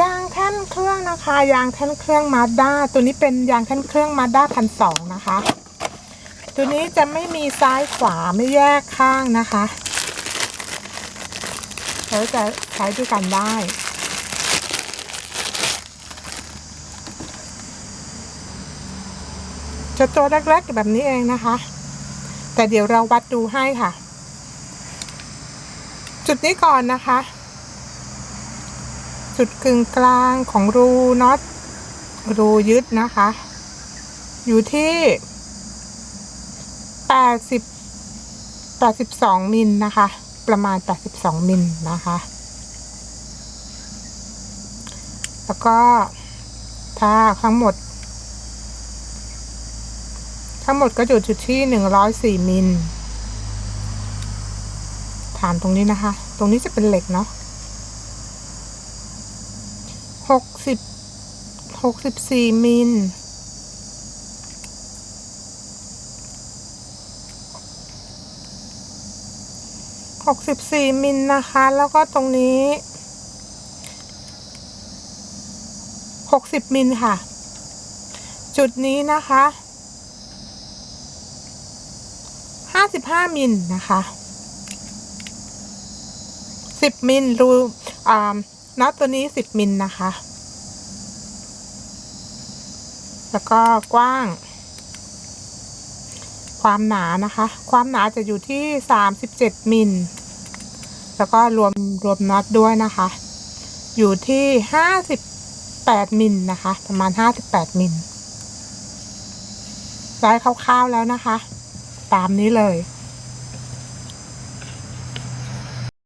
ยางแท่นเครื่องนะคะ ยางแท่นเครื่องมาด้าตัวนี้เป็นยางแท่นเครื่องมาด้าพันสองนะคะ ตัวนี้จะไม่มีซ้ายขวาไม่แยกข้างนะคะเราจะใช้ด้วยกันได้จะตัวเล็กๆแบบนี้เองนะคะ แต่เดี๋ยวเราวัดดูให้ค่ะ จุดนี้ก่อนนะคะ จุดกึ่งกลางของรูน็อตรูยึดนะคะ อยู่ที่80 82มิลนะคะ ประมาณ 82มิลนะคะ แล้วก็ถ้าทั้งหมด ทั้งหมดก็อยู่จุดที่ 104มิลฐานตรงนี้นะคะ ตรงนี้จะเป็นเหล็กเนาะ หกสิบหกสิบสี่มิลหกสิบสี่มิลนะคะ แล้วก็ตรงนี้หกสิบมิลค่ะ จุดนี้นะคะห้าสิบห้ามิลนะคะสิบมิลรูอ่า น็อตตัวนี้สิบมิลนะคะ แล้วก็กว้าง ความหนานะคะ ความหนาจะอยู่ที่สามสิบเจ็ดมิล แล้วก็รวมรวมน็อตด้วยนะคะ อยู่ที่ห้าสิบแปดมิลนะคะ ประมาณห้าสิบแปดมิลได้คร่าวๆแล้วนะคะ ตามนี้เลย